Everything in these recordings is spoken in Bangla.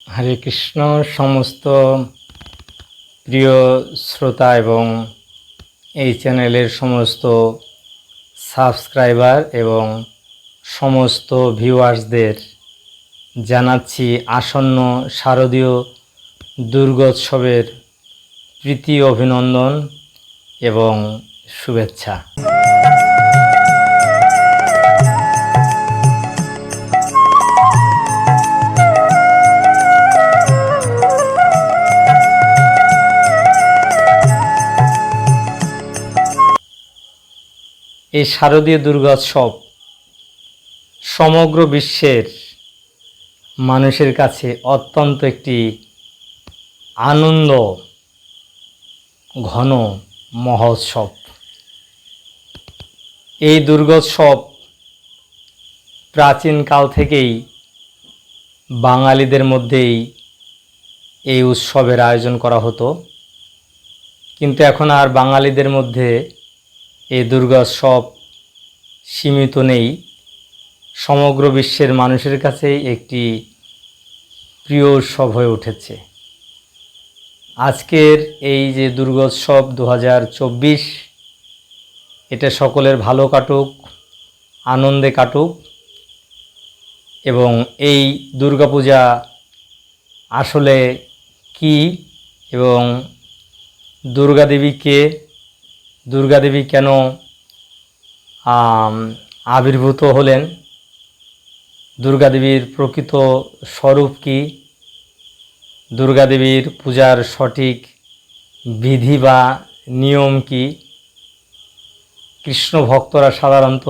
হরে কৃষ্ণ, সমস্ত প্রিয় শ্রোতা এবং এই চ্যানেলের সমস্ত সাবস্ক্রাইবার এবং সমস্ত ভিউয়ার্সদের জানাচ্ছি আসন্ন শারদীয় দুর্গোৎসবের প্রীতি অভিনন্দন এবং শুভেচ্ছা। এই শারদীয় দুর্গোৎসব সমগ্র বিশ্বের মানুষের কাছে অত্যন্ত একটি আনন্দ ঘন মহোৎসব। এই দুর্গোৎসব প্রাচীনকাল থেকেই বাঙালিদের মধ্যেই এই উৎসবের আয়োজন করা হতো। কিন্তু এখন আর বাঙালিদের মধ্যে এই দুর্গোৎসব সীমিত নেই। সমগ্র বিশ্বের মানুষের কাছেই একটি প্রিয় উৎসব হয়ে উঠেছে। আজকের এই যে দুর্গোৎসব দু হাজার চব্বিশ, এটা সকলের ভালো কাটুক, আনন্দে কাটুক এবং এই দুর্গাপূজা আসলে কি এবং দুর্গা দেবী কে দুর্গা দেবী কেন আবির্ভূত হলেন? দুর্গা দেবীর প্রকৃত স্বরূপ কি? দুর্গা দেবীর পূজার সঠিক বিধি বা নিয়ম কি? কৃষ্ণ ভক্তরা সাধারণত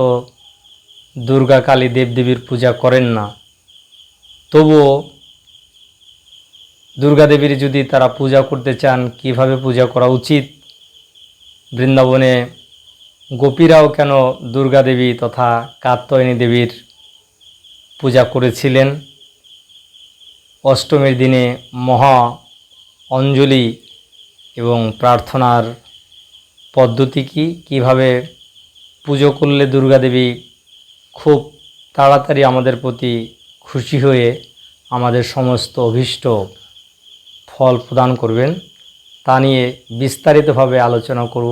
দুর্গা কালী দেবদেবীর পূজা করেন না। তবুও দুর্গা দেবীর যদি তারা পূজা করতে চান, কীভাবে পূজা করা উচিত? বৃন্দাবনে গোপীরাও কেন দুর্গা দেবী তথা কাত্যায়নী দেবীর পূজা করেছিলেন? অষ্টমীর দিনে মহা অঞ্জলি এবং প্রার্থনার পদ্ধতি কি? কীভাবে পুজো করলে দুর্গা দেবী খুব তাড়াতাড়ি আমাদের প্রতি খুশি হয়ে আমাদের সমস্ত অভীষ্ট ফল প্রদান করবেন? তা নিয়ে বিস্তারিতভাবে আলোচনা করব।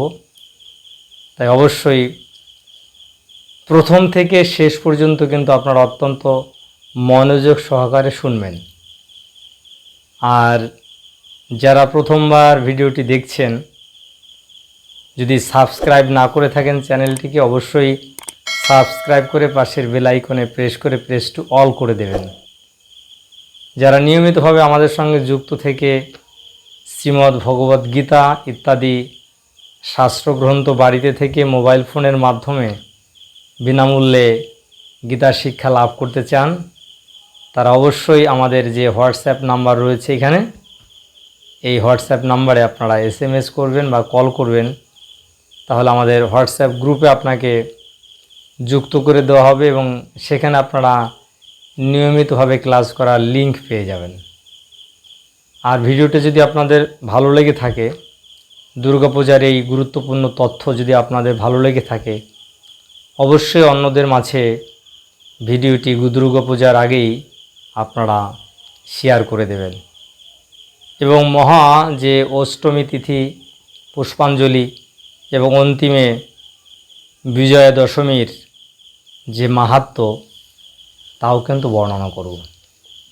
তাই অবশ্যই প্রথম থেকে শেষ পর্যন্ত কিন্তু আপনারা অত্যন্ত মনোযোগ সহকারে শুনবেন। আর যারা প্রথমবার ভিডিওটি দেখছেন, যদি সাবস্ক্রাইব না করে থাকেন চ্যানেলটিকে অবশ্যই সাবস্ক্রাইব করে পাশের বেল আইকনে প্রেস করে প্রেস টু অল করে দেবেন। যারা নিয়মিতভাবে আমাদের সঙ্গে যুক্ত থেকে শ্রীমদ্ ভগবদ্ গীতা ইত্যাদি শাস্ত্রগ্রন্থ বাড়িতে থেকে মোবাইল ফোনের মাধ্যমে বিনামূল্যে গীতা শিক্ষা লাভ করতে চান, তারা অবশ্যই আমাদের যে হোয়াটসঅ্যাপ নাম্বার রয়েছে এখানে, এই হোয়াটসঅ্যাপ নাম্বারে আপনারা এস করবেন বা কল করবেন, তাহলে আমাদের হোয়াটসঅ্যাপ গ্রুপে আপনাকে যুক্ত করে দেওয়া হবে এবং সেখানে আপনারা নিয়মিতভাবে ক্লাস করার লিংক পেয়ে যাবেন। আর ভিডিওটি যদি আপনাদের ভালো লেগে থাকে দুর্গাপূজার এই গুরুত্বপূর্ণ তথ্য যদি আপনাদের ভালো লেগে থাকে, অবশ্যই অন্যদের মাঝে ভিডিওটি দুর্গাপূজার আগেই আপনারা শেয়ার করে দেবেন। এবং মহা যে অষ্টমী তিথি, পুষ্পাঞ্জলি এবং অন্তিমে বিজয়া দশমীর যে মাহাত্ম্য, তাও কিন্তু বর্ণনা করব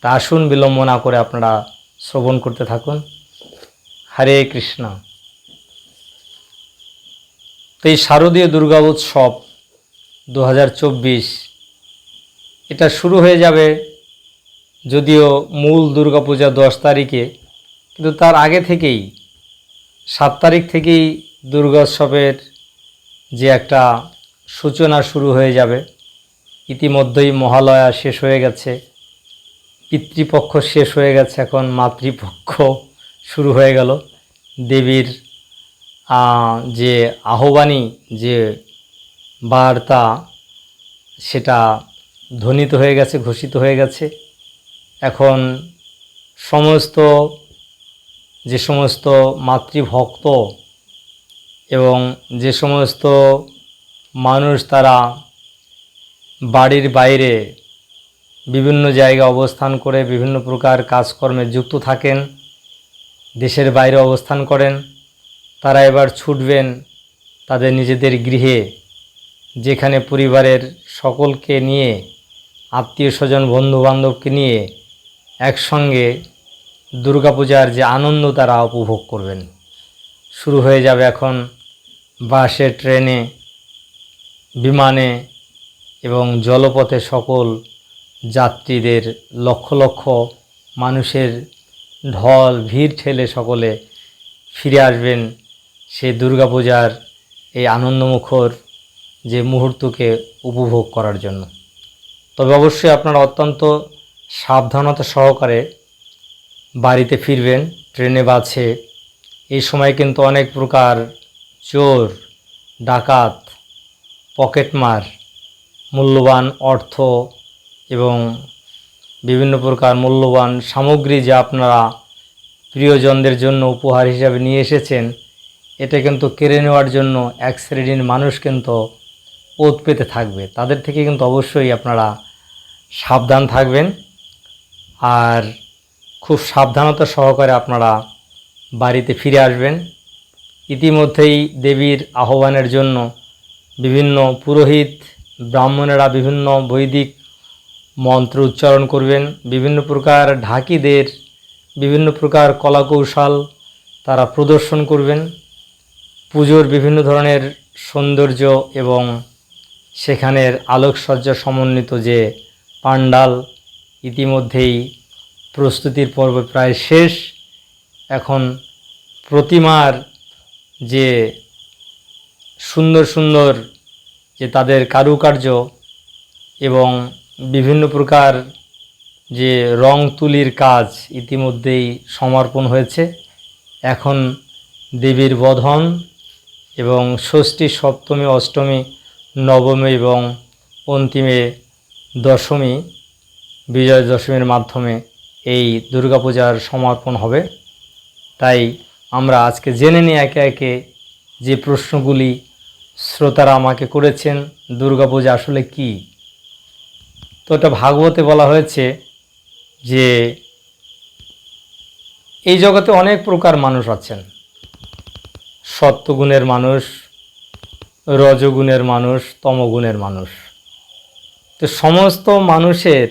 তা আসুন বিলম্ব না করে আপনারা শ্রবণ করতে থাকুন। হরে কৃষ্ণ। তো এই শারদীয় দুর্গা উৎসব দু হাজার চব্বিশ, এটা শুরু হয়ে যাবে যদিও মূল দুর্গাপূজা দশ তারিখে, কিন্তু তার আগে থেকেই, সাত তারিখ থেকেই দুর্গোৎসবের যে একটা সূচনা শুরু হয়ে যাবে। ইতিমধ্যেই মহালয়া শেষ হয়ে গেছে। পিতৃপক্ষ শেষ হয়ে গেছে এখন, মাতৃপক্ষ শুরু হয়ে গেল। দেবীর যে আহ্বানী যে বার্তা, সেটা ধ্বনিত হয়ে গেছে, ঘোষিত হয়ে গেছে। এখন সমস্ত, যে সমস্ত মাতৃভক্ত এবং যে সমস্ত মানুষ তারা বাড়ির বাইরে বিভিন্ন জায়গায় অবস্থান করে বিভিন্ন প্রকার কাজকর্মে যুক্ত থাকেন, দেশের বাইরে অবস্থান করেন। তারা এবার ছুটবেন তাদের নিজেদের গৃহে, যেখানে পরিবারের সকলকে নিয়ে আত্মীয় স্বজন বন্ধুবান্ধবকে নিয়ে একসঙ্গে দুর্গাপূজার যে আনন্দ তারা উপভোগ করবেন। শুরু হয়ে যাবে এখন বাসে, ট্রেনে, বিমানে এবং জলপথে সকল যাত্রীদের লক্ষ লক্ষ মানুষের ঢল, ভিড় ঠেলে সকলে ফিরে আসবেন সেই দুর্গাপূজার এই আনন্দমুখর যে মুহূর্তকে উপভোগ করার জন্য। তবে অবশ্যই আপনারা অত্যন্ত সাবধানতা সহকারে বাড়িতে ফিরবেন, ট্রেনে বাসে। এই সময় কিন্তু অনেক প্রকার চোর, ডাকাত, পকেটমার, মূল্যবান অর্থ এবং বিভিন্ন প্রকার মূল্যবান সামগ্রী যা আপনারা প্রিয়জনদের জন্য উপহার হিসাবে নিয়ে এসেছেন, এটা কিন্তু কেড়ে নেওয়ার জন্য এক শ্রেণির মানুষ কিন্তু ওত পেতে থাকবে। তাদের থেকে কিন্তু অবশ্যই আপনারা সাবধান থাকবেন আর খুব সাবধানতা সহকারে আপনারা বাড়িতে ফিরে আসবেন। ইতিমধ্যেই দেবীর আহ্বানের জন্য বিভিন্ন পুরোহিত, ব্রাহ্মণেরা বিভিন্ন বৈদিক মন্ত্র উচ্চারণ করবেন। বিভিন্ন প্রকার ঢাকিদের, বিভিন্ন প্রকার কলাকৌশল তারা প্রদর্শন করবেন। পুজোর বিভিন্ন ধরনের সৌন্দর্য এবং সেখানের আলোকসজ্জা সমন্বিত যে পাণ্ডাল ইতিমধ্যেই প্রস্তুতির পর্ব প্রায় শেষ। এখন প্রতিমার যে সুন্দর সুন্দর যে তাদের কারুকার্য এবং বিভিন্ন প্রকার যে রং তুলির কাজ ইতিমধ্যেই সমর্পণ হয়েছে। এখন দেবীর বধন এবং ষষ্ঠী, সপ্তমী, অষ্টমী, নবমী এবং অন্তিমে দশমী, বিজয় দশমীর মাধ্যমে এই দুর্গাপূজার সমর্পণ হবে। তাই আমরা আজকে জেনে নিই একে একে যে প্রশ্নগুলি শ্রোতারা আমাকে করেছেন, দুর্গাপূজা আসলে কি? তো এটা ভাগবতে বলা হয়েছে যে এই জগতে অনেক প্রকার মানুষ আছেন। সত্যগুণের মানুষ, রজগুণের মানুষ, তমগুণের মানুষ। তো সমস্ত মানুষের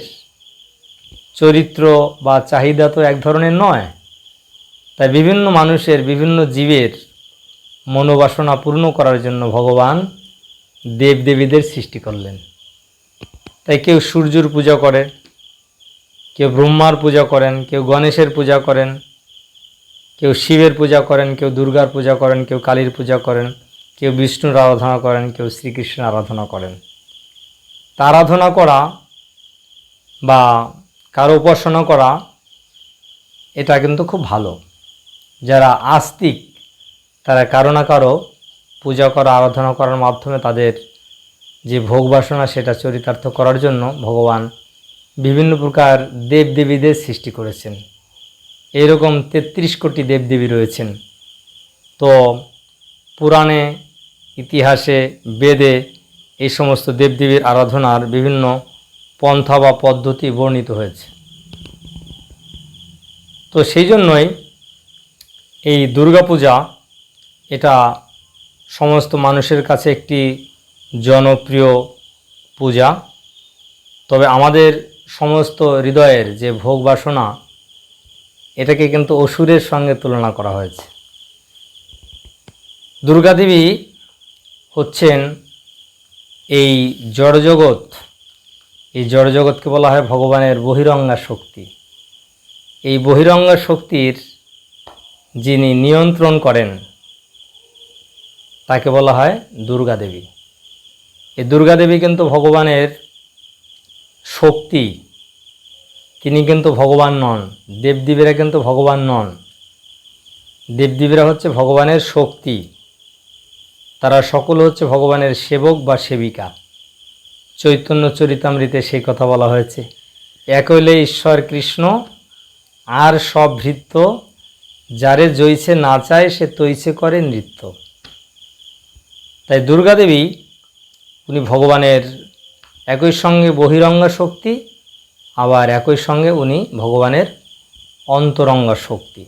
চরিত্র বা চাহিদা তো এক ধরনের নয়। তাই বিভিন্ন মানুষের, বিভিন্ন জীবের মনোবাসনা পূর্ণ করার জন্য ভগবান দেবদেবীদের সৃষ্টি করলেন। তাই কেউ সূর্যর পূজা করে কেউ ব্রহ্মার পূজা করেন, কেউ গণেশের পূজা করেন, কেউ শিবের পূজা করেন, কেউ দুর্গার পূজা করেন, কেউ কালীর পূজা করেন, কেউ বিষ্ণুর আরাধনা করেন, কেউ শ্রীকৃষ্ণের আরাধনা করেন। তা আরাধনা করা বা কারও উপাসনা করা, এটা কিন্তু খুব ভালো। যারা আস্তিক, তারা কারও না কারও পূজা করা, আরাধনা করার মাধ্যমে তাদের যে ভোগ বাসনা সেটা চরিতার্থ করার জন্য ভগবান বিভিন্ন প্রকার দেবদেবীদের সৃষ্টি করেছেন। এরকম তেত্রিশ কোটি দেবদেবী রয়েছেন। তো পুরাণে, ইতিহাসে, বেদে এই সমস্ত দেবদেবীর আরাধনার বিভিন্ন পন্থা বা পদ্ধতি বর্ণিত হয়েছে। তো সেই জন্যই এই দুর্গাপূজা এটা সমস্ত মানুষের কাছে একটি জনপ্রিয় পূজা। তবে আমাদের সমস্ত হৃদয়ের যে ভোগ বাসনা, এটাকে কিন্তু অসুরের সঙ্গে তুলনা করা হয়েছে। দুর্গাদেবী হচ্ছেন এই জড়জগৎ। এই জড়জগৎকে বলা হয় ভগবানের বহিরঙ্গা শক্তি। এই বহিরঙ্গা শক্তির যিনি নিয়ন্ত্রণ করেন, তাকে বলা হয় দুর্গা দেবী এই দুর্গা দেবী কিন্তু ভগবানের শক্তি। তিনি কিন্তু ভগবান নন। দেবদেবীরা কিন্তু ভগবান নন। দেবদেবীরা হচ্ছে ভগবানের শক্তি। তারা সকল হচ্ছে ভগবানের সেবক বা সেবিকা। চৈতন্য চরিতামৃতে সেই কথা বলা হয়েছে। এক হইলে ঈশ্বর কৃষ্ণ, আর সব ভৃত্য, যারে জইছে না চায় সে তৈছে করে নৃত্য। তাই দুর্গাদেবী উনি ভগবানের একই সঙ্গে বহিরঙ্গা শক্তি, আবার একই সঙ্গে উনি ভগবানের অন্তরঙ্গ শক্তি।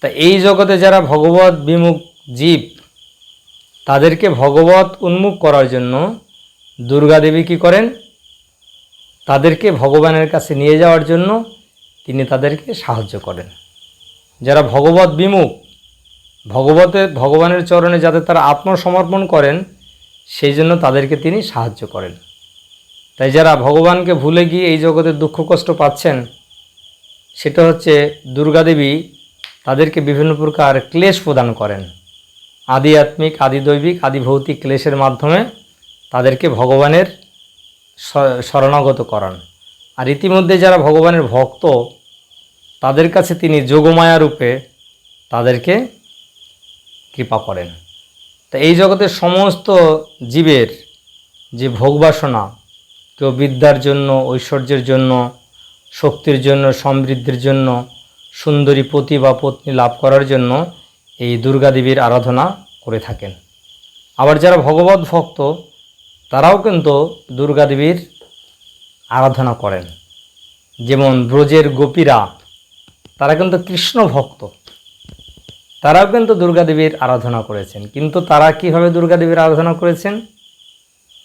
তা এই জগতে যারা ভগবত বিমুখ জীব, তাদেরকে ভগবত উন্মুখ করার জন্য দুর্গা দেবী কী করেন? তাদেরকে ভগবানের কাছে নিয়ে যাওয়ার জন্য তিনি তাদেরকে সাহায্য করেন। যারা ভগবত বিমুখ ভগবতের ভগবানের চরণে যাতে তারা আত্মসমর্পণ করেন সেই জন্য তাদেরকে তিনি সাহায্য করেন। তাই যারা ভগবানকে ভুলে গিয়ে এই জগতে দুঃখ কষ্ট পাচ্ছেন, সেটা হচ্ছে দুর্গাদেবী তাদেরকে বিভিন্ন প্রকার ক্লেশ প্রদান করেন। আদি আত্মিক, আদি দৈবিক, আদি ভৌতিক ক্লেশের মাধ্যমে তাদেরকে ভগবানের শরণাগত করান। আর ইতিমধ্যে যারা ভগবানের ভক্ত, তাদের কাছে তিনি যোগমায়া রূপে তাদেরকে কৃপা করেন। তা এই জগতের সমস্ত জীবের যে ভোগবাসনা, কেউ বিদ্যার জন্য, ঐশ্বর্যের জন্য, শক্তির জন্য, সমৃদ্ধির জন্য, সুন্দরী পতি বা পত্নী লাভ করার জন্য এই দুর্গাদেবীর আরাধনা করে থাকেন। আবার যারা ভগবত ভক্ত, তারাও কিন্তু দুর্গাদেবীর আরাধনা করেন। যেমন ব্রজের গোপীরা, তারা কিন্তু কৃষ্ণ ভক্ত। তারাও কিন্তু দুর্গা দেবীর আরাধনা করেছেন। কিন্তু তারা কীভাবে দুর্গা দেবীর আরাধনা করেছেন?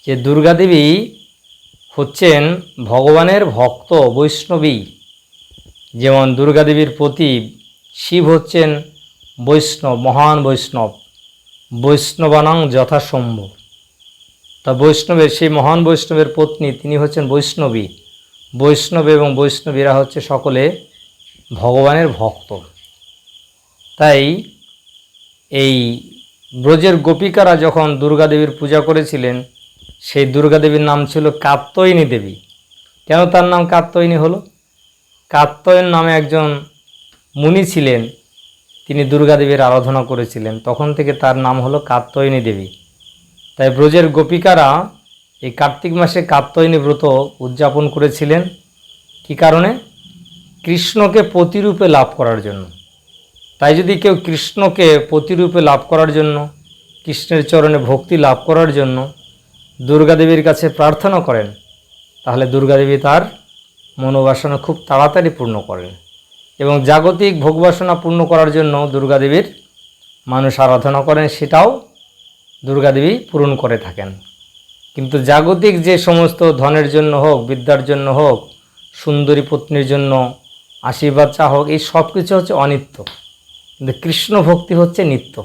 যে দুর্গা দেবী হচ্ছেন ভগবানের ভক্ত বৈষ্ণবী। যেমন দুর্গা দেবীর প্রতি শিব হচ্ছেন বৈষ্ণব, মহান বৈষ্ণব। বৈষ্ণবানাং যথাসম্ভব। তা বৈষ্ণবের, সেই মহান বৈষ্ণবের পত্নী তিনি হচ্ছেন বৈষ্ণবী। বৈষ্ণব এবং বৈষ্ণবীরা হচ্ছে সকলে ভগবানের ভক্ত। তাই এই ব্রজের গোপিকারা যখন দুর্গা দেবীর পূজা করেছিলেন, সেই দুর্গা দেবীর নাম ছিল কাত্তয়িনী দেবী। কেন তার নাম কাত্তয়িনী হলো? কাত্তয়ন নামে একজন মুনি ছিলেন, তিনি দুর্গা দেবীর আরাধনা করেছিলেন। তখন থেকে তার নাম হলো কাত্তয়িনী দেবী। তাই ব্রজের গোপিকারা এই কার্তিক মাসে কাত্তয়িনী ব্রত উদযাপন করেছিলেন। কী কারণে? কৃষ্ণকে প্রতিরূপে লাভ করার জন্য। তাই যদি কেউ কৃষ্ণকে প্রতিরূপে লাভ করার জন্য, কৃষ্ণের চরণে ভক্তি লাভ করার জন্য দুর্গাদেবীর কাছে প্রার্থনা করেন, তাহলে দুর্গাদেবী তার মনোবাসনা খুব তাড়াতাড়ি পূর্ণ করেন এবং জাগতিক ভোগবাসনা পূর্ণ করার জন্য দুর্গাদেবীর মানুষ আরাধনা করেন, সেটাও দুর্গাদেবী পূরণ করে থাকেন। কিন্তু জাগতিক যে সমস্ত ধনের জন্য হোক, বিদ্যার জন্য হোক, সুন্দরী পত্নীর জন্য, আশীর্বাদ চা হোক এই সব কিছু হচ্ছে অনিত্য। কৃষ্ণ ভক্তি হচ্ছে নিত্য।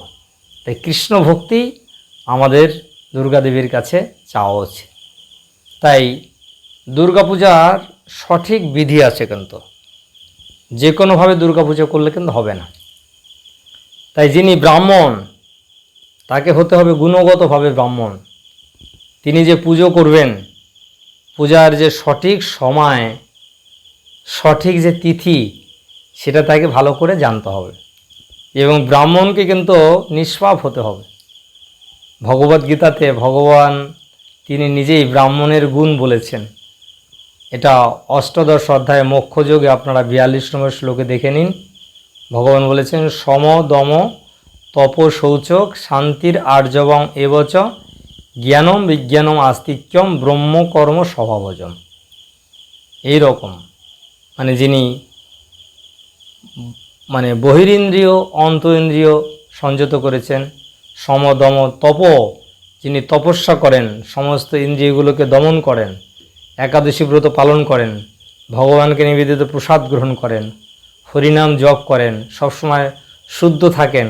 তাই কৃষ্ণ ভক্তি আমাদের দুর্গাদেবীর কাছে চাওয়া উচিত। তাই দুর্গাপূজার সঠিক বিধি আছে কিন্তু, যে কোনোভাবে দুর্গাপূজা করলে কিন্তু হবে না। তাই যিনি ব্রাহ্মণ, তাকে হতে হবে গুণগতভাবে ব্রাহ্মণ। তিনি যে পুজো করবেন, পূজার যে সঠিক সময়, সঠিক যে তিথি, সেটা তাকে ভালো করে জানতে হবে। এবং ব্রাহ্মণকে কিন্তু নিষ্পাপ হতে হবে। ভগবদ্গীতাতে ভগবান, তিনি নিজেই ব্রাহ্মণের গুণ বলেছেন। এটা অষ্টদশ অধ্যায় মোক্ষযোগে আপনারা বিয়াল্লিশ নম্বর শ্লোকে দেখে নিন। ভগবান বলেছেন, সম দম তপ শৌচক শান্তির আর্যবং এবচ জ্ঞানম বিজ্ঞানম আস্তিক্যম ব্রহ্মকর্ম স্বভাবজম। এই রকম। মানে যিনি মানে বহিরিন্দ্রিয় অন্ত ইন্দ্রিয় সংযত করেছেন। সমদম তপ, যিনি তপস্যা করেন, সমস্ত ইন্দ্রিয়গুলোকে দমন করেন, একাদশী ব্রত পালন করেন, ভগবানকে নিবেদিত প্রসাদ গ্রহণ করেন, হরিনাম জপ করেন, সবসময় শুদ্ধ থাকেন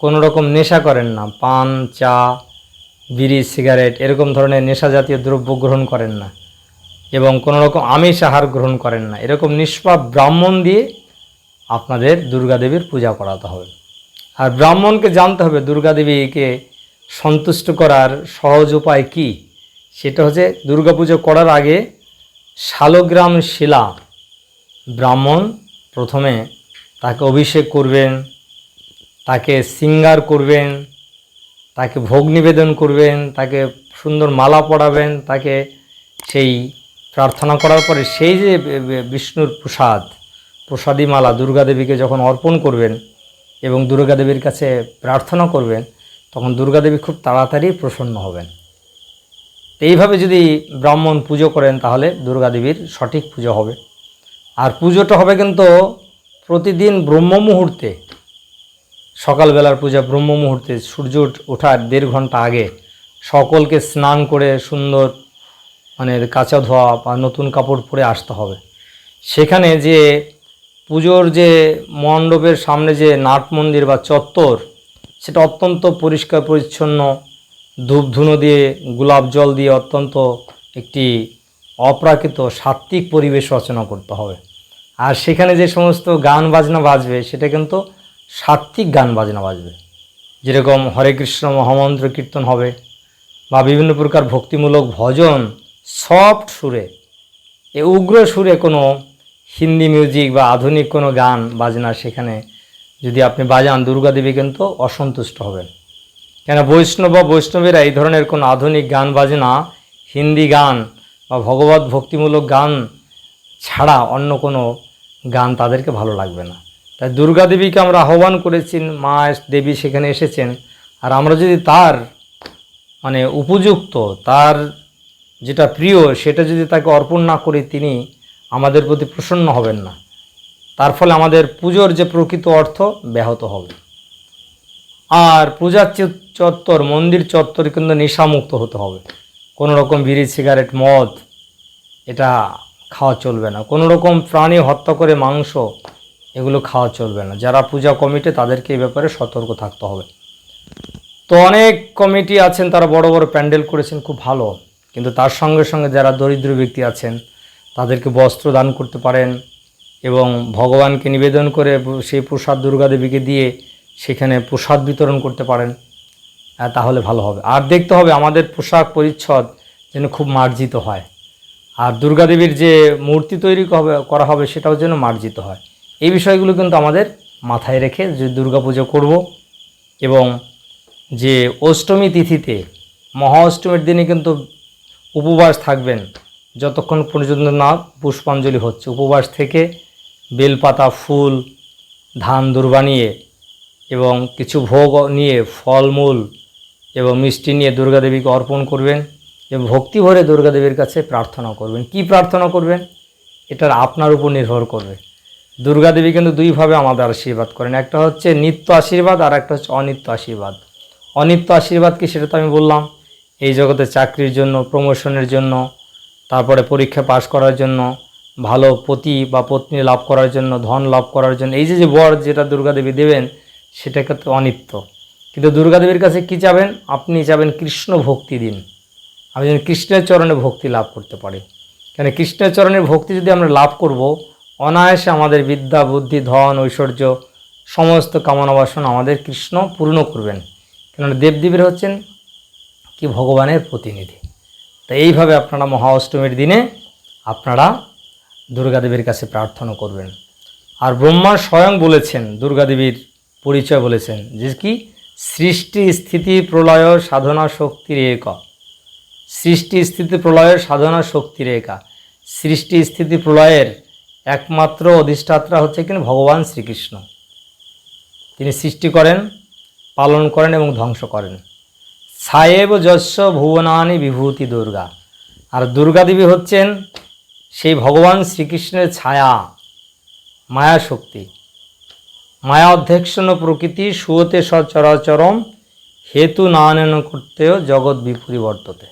কোনো রকম নেশা করেন না, পান, চা, বিড়ি, সিগারেট, এরকম ধরনের নেশা জাতীয় দ্রব্য গ্রহণ করেন না এবং কোনো রকম আমিষ আহার গ্রহণ করেন না। এরকম নিষ্পাপ ব্রাহ্মণ দিয়ে আপনাদের দুর্গাদেবীর পূজা করাতে হবে। আর ব্রাহ্মণকে জানতে হবে দুর্গাদেবীকে সন্তুষ্ট করার সহজ উপায় কি? সেটা হচ্ছে দুর্গাপুজো করার আগে শালগ্রাম শিলা ব্রাহ্মণ প্রথমে তাকে অভিষেক করবেন, তাকে সিঙ্গার করবেন, তাকে ভোগ নিবেদন করবেন, তাকে সুন্দর মালা পরাবেন, তাকে সেই প্রার্থনা করার পরে সেই যে বিষ্ণুর প্রসাদ প্রসাদী মালা দুর্গাদেবীকে যখন অর্পণ করবেন এবং দুর্গাদেবীর কাছে প্রার্থনা করবেন, তখন দুর্গাদেবী খুব তাড়াতাড়ি প্রসন্ন হবেন। এইভাবে যদি ব্রাহ্মণ পুজো করেন, তাহলে দুর্গা দেবীর সঠিক পুজো হবে। আর পুজোটা হবে কিন্তু প্রতিদিন ব্রহ্ম মুহূর্তে। সকালবেলার পূজা ব্রহ্ম মুহূর্তে, সূর্য ওঠার দেড় ঘণ্টা আগে সকলকে স্নান করে সুন্দর মানে কাঁচা ধোয়া বা নতুন কাপড় পরে আসতে হবে। সেখানে যে পুজোর যে মণ্ডপের সামনে যে নাট মন্দির বা চত্বর, সেটা অত্যন্ত পরিষ্কার, পরিচ্ছন্ন ধূপ ধুনো দিয়ে, গোলাপ জল দিয়ে অত্যন্ত একটি অপ্রাকৃত, সাত্ত্বিক পরিবেশ রচনা করতে হবে। আর সেখানে যে সমস্ত গান বাজনা বাজবে, সেটা কিন্তু সাত্ত্বিক গান বাজনা বাজবে। যেরকম হরে কৃষ্ণ মহামন্ত্র কীর্তন হবে, বা বিভিন্ন প্রকার ভক্তিমূলক ভজন, সফট সুরে, এ উগ্র সুরে কোনো হিন্দি মিউজিক বা আধুনিক কোনো গান, বাজনা সেখানে যদি আপনি বাজান, দুর্গা দেবী কিন্তু অসন্তুষ্ট হবেন। কেন বৈষ্ণব বা বৈষ্ণবেরা এই ধরনের কোনো আধুনিক গান, বাজনা, হিন্দি গান বা ভগবত ভক্তিমূলক গান ছাড়া অন্য কোনো গান তাদেরকে ভালো লাগবে না। তাই দুর্গা দেবীকে আমরা আহ্বান করেছি, মা দেবী সেখানে এসেছেন। আর আমরা যদি তার মানে উপযুক্ত, তার যেটা প্রিয়, সেটা যদি তাকে অর্পণ না করি তিনি আমাদের প্রতি প্রসন্ন হবেন না। তার ফলে আমাদের পুজোর যে প্রকৃত অর্থ ব্যাহত হবে। আর পূজার চত্বর, মন্দির চত্বর কিন্তু নেশামুক্ত হতে হবে। কোনো রকম বিড়ি, সিগারেট, মদ, এটা খাওয়া চলবে না। কোনো রকম প্রাণী হত্যা করে মাংস, এগুলো খাওয়া চলবে না। যারা পূজা কমিটি, তাদেরকে এই ব্যাপারে সতর্ক থাকতে হবে। তো অনেক কমিটি আছেন, তারা বড় বড় প্যান্ডেল করেছেন, খুব ভালো। কিন্তু তার সঙ্গে সঙ্গে যারা দরিদ্র ব্যক্তি আছেন তাদেরকে বস্ত্র দান করতে পারেন এবং ভগবানকে নিবেদন করে সেই প্রসাদ দুর্গা দেবীকে দিয়ে সেখানে প্রসাদ বিতরণ করতে পারেন তাহলে ভালো হবে। আর দেখতে হবে আমাদের পোশাক পরিচ্ছদ যেন খুব মার্জিত হয়। আর দুর্গা দেবীর যে মূর্তি তৈরি হবে করা হবে সেটাও যেন মার্জিত হয়। এই বিষয়গুলো কিন্তু আমাদের মাথায় রেখে যে দুর্গা পুজো করব এবং যে অষ্টমী তিথিতে মহা অষ্টমীর দিনে কিন্তু উপবাস থাকবেন। যতক্ষণ পর্যন্ত না পুষ্পাঞ্জলি হচ্ছে। উপবাস থেকে বেলপাতা, ফুল, ধান দুর্বা নিয়ে এবং কিছু ভোগ নিয়ে ফলমূল এবং মিষ্টি নিয়ে দুর্গাদেবীকে অর্পণ করবেন এবং ভক্তি ভরে দুর্গা দেবীর কাছে প্রার্থনা করবেন। কি প্রার্থনা করবেন? এটার আপনার উপর নির্ভর করবে। দুর্গাদেবী কিন্তু দুইভাবে আমাদের আশীর্বাদ করেন। একটা হচ্ছে নিত্য আশীর্বাদ আর একটা হচ্ছে অনিত্য আশীর্বাদ। অনিত্য আশীর্বাদ কি সেটা তো আমি বললাম। এই জগতে চাকরির জন্য প্রমোশনের জন্য তারপরে পরীক্ষা পাশ করার জন্য, ভালো পতি বা পত্নী লাভ করার জন্য, ধন লাভ করার জন্য, এই যে যে বর যেটা দুর্গাদেবী দেবেন, সেটা কিন্তু অনিত্য। কিন্তু দুর্গা দেবীর কাছে কি চাবেন? আপনি চাবেন কৃষ্ণ ভক্তি দিন। আমি যেন কৃষ্ণের চরণে ভক্তি লাভ করতে পারি। কেন কৃষ্ণের চরণের ভক্তি যদি আমরা লাভ করব, অনায়াসে আমাদের বিদ্যা, বুদ্ধি, ধন, ঐশ্বর্য, সমস্ত কামনা বাসনা আমাদের কৃষ্ণ পূর্ণ করবেন। কেননা দেবদেবীর হচ্ছেন কি? ভগবানের প্রতিনিধি। তাই এইভাবে আপনারা মহা অষ্টমীর দিনে আপনারা দুর্গাদেবীর কাছে প্রার্থনা করবেন। আর ব্রহ্মা স্বয়ং বলেছেন, দুর্গাদেবীর পরিচয় বলেছেন যে কি? সৃষ্টি স্থিতি প্রলয় সাধনা শক্তির এক। সৃষ্টি স্থিতি প্রলয়ের সাধনা শক্তির একা। সৃষ্টি স্থিতি প্রলয়ের একমাত্র অধিষ্ঠাত্রা হচ্ছে কিনা ভগবান শ্রীকৃষ্ণ। তিনি সৃষ্টি করেন, পালন করেন এবং ধ্বংস করেন। ছায়েব যস্য ভুবনানি বিভূতি দুর্গা। আর দুর্গা দেবী হচ্ছেন সেই ভগবান শ্রীকৃষ্ণের ছায়া, মায়া শক্তি। মায়া অধ্যক্ষণ প্রকৃতি সুয়তে সচরাচরম হেতু নানন করতেও জগৎ বিপরিবর্ততে।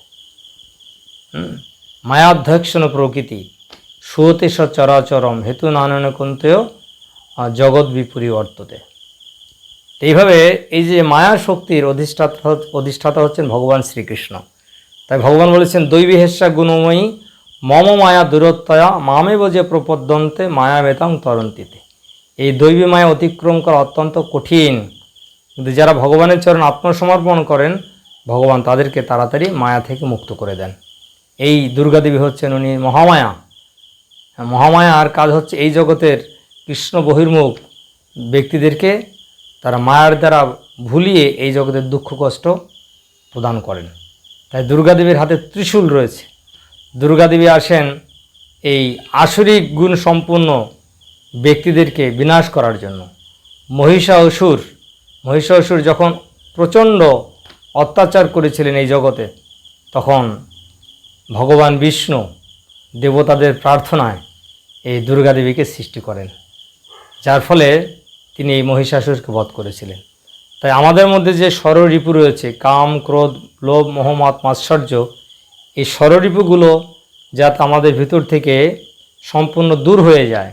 মায়া অধ্যক্ষণ প্রকৃতি সুয়তে সচরাচরম হেতু নানন কন্তেও জগৎ বিপরিবর্ততে। এইভাবে এই যে মায়া শক্তির অধিষ্ঠাতা অধিষ্ঠাতা হচ্ছেন ভগবান শ্রীকৃষ্ণ। তাই ভগবান বলেছেন, দৈবী হেস্যা গুণময়ী, মম মায়া দূরত্বয়া, মামেব যে প্রপদ্যন্তে মায়া বেতাং তরন্তিতে। এই দৈবী মায়া অতিক্রম করা অত্যন্ত কঠিন। কিন্তু যারা ভগবানের চরণ আত্মসমর্পণ করেন, ভগবান তাদেরকে তাড়াতাড়ি মায়া থেকে মুক্ত করে দেন। এই দুর্গাদেবী হচ্ছেন উনি মহামায়া। মহামায়া আর কাজ হচ্ছে এই জগতের কৃষ্ণ বহির্মুখ ব্যক্তিদেরকে তারা মায়ার দ্বারা ভুলিয়ে এই জগতের দুঃখ, কষ্ট প্রদান করেন। তাই দুর্গাদেবীর হাতে ত্রিশূল রয়েছে। দুর্গাদেবী আসেন এই আসরিক গুণ সম্পন্ন ব্যক্তিদেরকে বিনাশ করার জন্য। মহিষা অসুর মহিষাসুর যখন প্রচণ্ড অত্যাচার করেছিলেন এই জগতে, তখন ভগবান বিষ্ণু দেবতাদের প্রার্থনায় এই দুর্গাদেবীকে সৃষ্টি করেন। যার ফলে তিনি এই মহিষাসুরকে বধ করেছিলেন। তাই আমাদের মধ্যে যে ষড়রিপু রয়েছে, কাম, ক্রোধ, লোভ মোহাম্মদ মাৎসর্য, এই ষড়রিপুগুলো যাতে আমাদের ভিতর থেকে সম্পূর্ণ দূর হয়ে যায়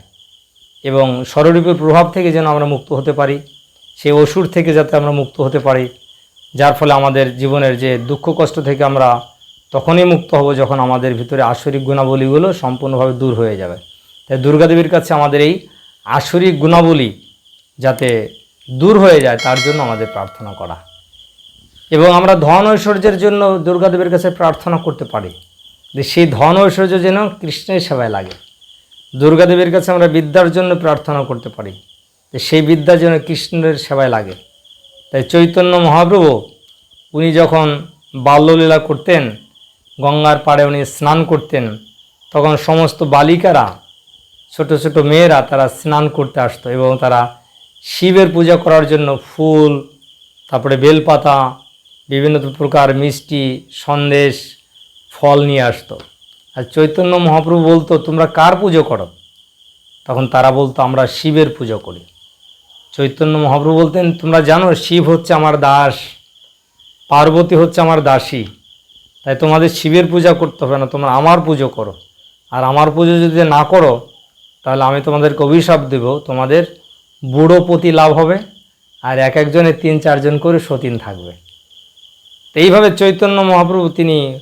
এবং ষড়রিপুর প্রভাব থেকে যেন আমরা মুক্ত হতে পারি, সেই অসুর থেকে যাতে আমরা মুক্ত হতে পারি, যার ফলে আমাদের জীবনের যে দুঃখ কষ্ট থেকে আমরা তখনই মুক্ত হব যখন আমাদের ভিতরে আসরিক গুণাবলীগুলো সম্পূর্ণভাবে দূর হয়ে যাবে। তাই দুর্গাদেবীর কাছে আমাদের এই আসরিক গুণাবলী যাতে দূর হয়ে যায়, তার জন্য আমাদের প্রার্থনা করা। এবং আমরা ধন ঐশ্বর্যের জন্য দুর্গাদেবের কাছে প্রার্থনা করতে পারি যে সেই ধন ঐশ্বর্য যেন কৃষ্ণের সেবায় লাগে। দুর্গাদেবের কাছে আমরা বিদ্যার জন্য প্রার্থনা করতে পারি যে সেই বিদ্যা যেন কৃষ্ণের সেবায় লাগে। তাই চৈতন্য মহাপ্রভু, উনি যখন বাল্যলীলা করতেন, গঙ্গার পাড়ে উনি স্নান করতেন, তখন সমস্ত বালিকারা, ছোট ছোট মেয়েরা তারা স্নান করতে আসতো এবং তারা শিবের পূজা করার জন্য ফুল, তারপরে বেলপাতা, বিভিন্ন প্রকার মিষ্টি, সন্দেশ, ফল নিয়ে আসতো। আর চৈতন্য মহাপ্রভু বলতো, তোমরা কার পুজো করো? তখন তারা বলতো, আমরা শিবের পুজো করি। চৈতন্য মহাপ্রভু বলতেন, তোমরা জানো, শিব হচ্ছে আমার দাস, পার্বতী হচ্ছে আমার দাসী। তাই তোমাদের শিবের পূজা করতে হবে না, তোমরা আমার পুজো করো। আর আমার পুজো যদি না করো, তাহলে আমি তোমাদেরকে অভিশাপ দেব, তোমাদের বুড়ো পতি লাভ হবে আর এক একজনের তিন চারজন করে সতীন থাকবে। তো এইভাবে চৈতন্য মহাপ্রভু তিনি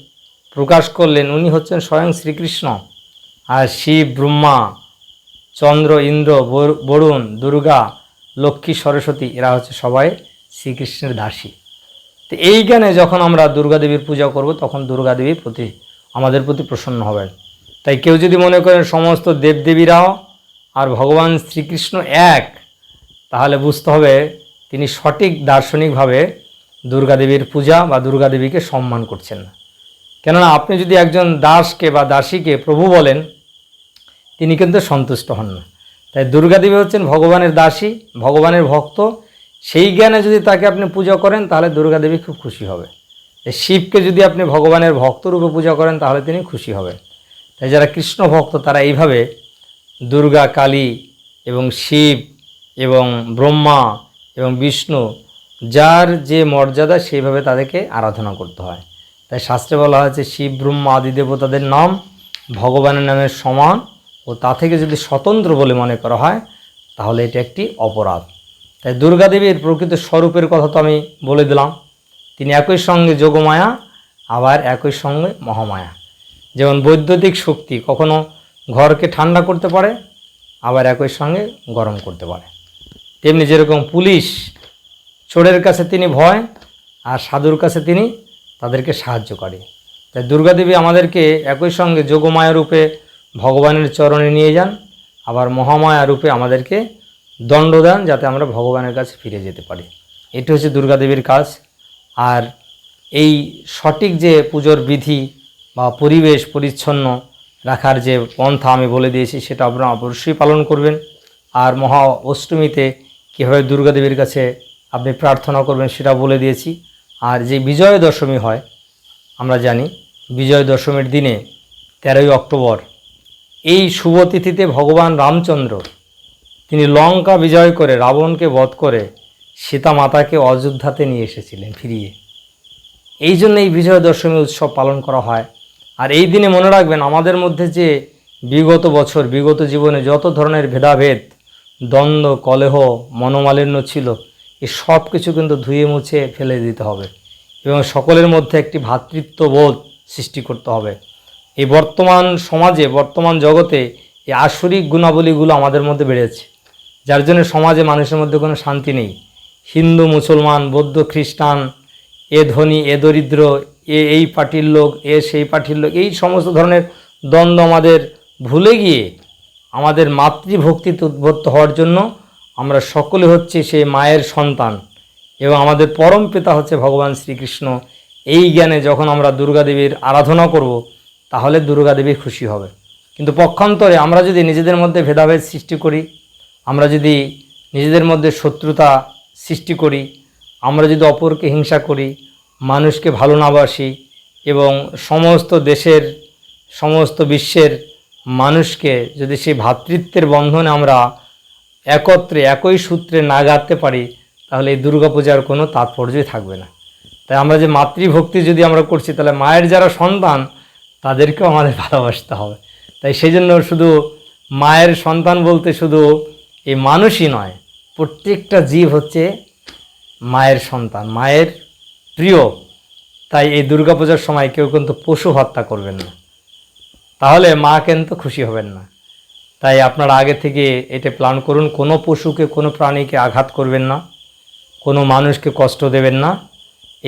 প্রকাশ করলেন। উনি হচ্ছেন স্বয়ং শ্রীকৃষ্ণ আর শিব, ব্রহ্মা, চন্দ্র, ইন্দ্র, বর- বরুণ, দুর্গা, লক্ষ্মী, সরস্বতী, এরা হচ্ছে সবাই শ্রীকৃষ্ণের দাসী। তো এই জ্ঞানে যখন আমরা দুর্গা দেবীর পূজা করব, তখন দুর্গা দেবীর প্রতি আমাদের প্রতি প্রসন্ন হবেন। তাই কেউ যদি মনে করেন সমস্ত দেবদেবীরাও আর ভগবান শ্রীকৃষ্ণ এক তাহলে বুঝতে হবে তিনি সঠিক দার্শনিকভাবে দুর্গা দেবীর পূজা বা দুর্গা দেবীকে সম্মান করছেন। না কেননা আপনি যদি একজন দাসকে বা দাসীকে প্রভু বলেন, তিনি কিন্তু সন্তুষ্ট হন। না তাই দুর্গাদেবী হচ্ছেন ভগবানের দাসী, ভগবানের ভক্ত। সেই জ্ঞানে যদি তাকে আপনি পূজা করেন, তাহলে দুর্গাদেবী খুব খুশি হবে। শিবকে যদি আপনি ভগবানের ভক্তরূপে পূজা করেন, তাহলে তিনি খুশি হবেন। তাই যারা কৃষ্ণ ভক্ত, তারা এইভাবে দুর্গা, কালী এবং শিব এবং ব্রহ্মা এবং বিষ্ণু যার যে মর্যাদা সেইভাবে তাদেরকে আরাধনা করতে হয়। তাই শাস্ত্রে বলা হয়েছে, শিব, ব্রহ্মা আদি দেবতাদের নাম ভগবানের নামের সমান ও তা থেকে যদি স্বতন্ত্র বলে মনে করা হয়, তাহলে এটা একটি অপরাধ। তাই দুর্গাদেবীর প্রকৃত স্বরূপের কথা তো আমি বলে দিলাম। তিনি একই সঙ্গে যোগমায়া, আবার একই সঙ্গে মহামায়া। যেমন বৈদ্যুতিক শক্তি কখনো ঘরকে ঠান্ডা করতে পারে, আবার একই সঙ্গে গরম করতে পারে। তেমনি যেরকম পুলিশ চোরের কাছে তিনি ভয় আর সাধুর কাছে তিনি তাদেরকে সাহায্য করে। তাই দুর্গাদেবী আমাদেরকে একই সঙ্গে যোগমায়া রূপে ভগবানের চরণে নিয়ে যান, আবার মহামায়া রূপে আমাদেরকে দণ্ড দেন যাতে আমরা ভগবানের কাছে ফিরে যেতে পারি। এটি হচ্ছে দুর্গাদেবীর কাজ। আর এই সঠিক যে পুজোর বিধি বা পরিবেশ পরিচ্ছন্ন রাখার যে পন্থা আমি বলে দিয়েছি, সেটা আপনারা অবশ্যই পালন করবেন। আর মহা অষ্টমীতে কীভাবে দুর্গাদেবীর কাছে আপনি প্রার্থনা করবেন সেটা বলে দিয়েছি। আর যে বিজয় দশমী হয়, আমরা জানি বিজয় দশমীর দিনে তেরোই অক্টোবর, এই শুভ তিথিতে ভগবান রামচন্দ্র তিনি লঙ্কা বিজয় করে, রাবণকে বধ করে সীতা মাতাকে অযোধ্যাতে নিয়ে এসেছিলেন ফিরিয়ে। এই জন্য এই বিজয় দশমী উৎসব পালন করা হয়। আর এই দিনে মনে রাখবেন, আমাদের মধ্যে যে বিগত বছর, বিগত জীবনে যত ধরনের ভেদাভেদ দ্বন্দ্ব, কলেহ, মনোমালিন্য ছিল, এ সব কিছু কিন্তু ধুয়ে মুছে ফেলে দিতে হবে এবং সকলের মধ্যে একটি ভ্রাতৃত্ববোধ সৃষ্টি করতে হবে। এই বর্তমান সমাজে, বর্তমান জগতে এই আসরিক গুণাবলীগুলো আমাদের মধ্যে বেড়েছে, যার জন্য সমাজে মানুষের মধ্যে কোনো শান্তি নেই। হিন্দু, মুসলমান, বৌদ্ধ, খ্রিস্টান, এ ধনী, এ দরিদ্র, এ এই পার্টির লোক, এ সেই পার্টির লোক, এই সমস্ত ধরনের দ্বন্দ্ব আমাদের ভুলে গিয়ে আমাদের মাতৃভক্তিতে উদ্বুদ্ধ হওয়ার জন্য আমরা সকলে হচ্ছে সেই মায়ের সন্তান এবং আমাদের পরম পিতা হচ্ছে ভগবান শ্রীকৃষ্ণ। এই জ্ঞানে যখন আমরা দুর্গাদেবীর আরাধনা করব, তাহলে দুর্গাদেবী খুশি হবে। কিন্তু পক্ষান্তরে আমরা যদি নিজেদের মধ্যে ভেদাভেদ সৃষ্টি করি, আমরা যদি নিজেদের মধ্যে শত্রুতা সৃষ্টি করি, আমরা যদি অপরকে হিংসা করি, মানুষকে ভালো না বাসি এবং সমস্ত দেশের, সমস্ত বিশ্বের মানুষকে যদি সেই ভ্রাতৃত্বের বন্ধনে আমরা একত্রে একই সূত্রে না গাঁথতে পারি, তাহলে এই দুর্গাপূজার কোনো তাৎপর্যই থাকবে না। তাই আমরা যে মাতৃভক্তি যদি আমরা করছি, তাহলে মায়ের যারা সন্তান, তাদেরকেও আমাদের ভালোবাসতে হবে। তাই সেই জন্য শুধু মায়ের সন্তান বলতে শুধু এই মানুষই নয়, প্রত্যেকটা জীব হচ্ছে মায়ের সন্তান, মায়ের প্রিয়। তাই এই দুর্গাপূজার সময় কেউ কিন্তু পশু হত্যা করবেন না। তাহলে মা কিন্তু খুশি হবেন না। তাই আপনারা আগে থেকে এটা প্ল্যান করুন, কোনো পশুকে, কোনো প্রাণীকে আঘাত করবেন না, কোনো মানুষকে কষ্ট দেবেন না।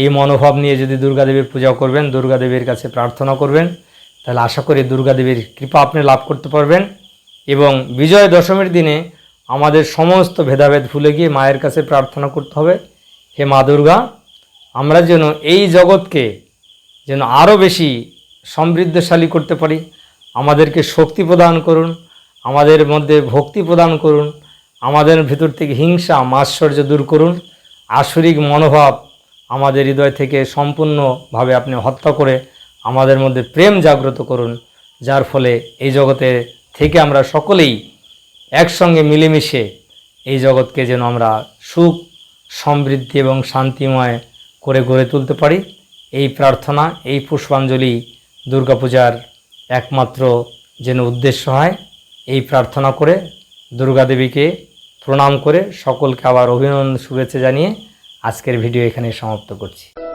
এই মনোভাব নিয়ে যদি দুর্গাদেবীর পূজা করবেন, দুর্গাদেবীর কাছে প্রার্থনা করবেন, তাহলে আশা করি দুর্গাদেবীর কৃপা আপনি লাভ করতে পারবেন এবং বিজয় দশমীর দিনে আমাদের সমস্ত ভেদাভেদ ভুলে গিয়ে মায়ের কাছে প্রার্থনা করতে হবে, হে মা দুর্গা, আমরা যেন এই জগৎকে যেন আরও বেশি সমৃদ্ধশালী করতে পারি। আমাদেরকে শক্তি প্রদান করুন, আমাদের মধ্যে ভক্তি প্রদান করুন, আমাদের ভিতর থেকে হিংসা, মাৎসর্য দূর করুন, আসরিক মনোভাব আমাদের হৃদয় থেকে সম্পূর্ণভাবে আপনি হত্যা করে আমাদের মধ্যে প্রেম জাগ্রত করুন, যার ফলে এই জগতে থেকে আমরা সকলেই একসঙ্গে মিলেমিশে এই জগৎকে যেন আমরা সুখ, সমৃদ্ধি এবং শান্তিময় করে গড়ে তুলতে পারি। এই প্রার্থনা, এই পুষ্পাঞ্জলি দুর্গাপূজার একমাত্র যেন উদ্দেশ্য হয় এই প্রার্থনা করে দুর্গাদেবীকে প্রণাম করে সকলকে আবার অভিনন্দন, শুভেচ্ছা জানিয়ে আজকের ভিডিও এখানে সমাপ্ত করছি।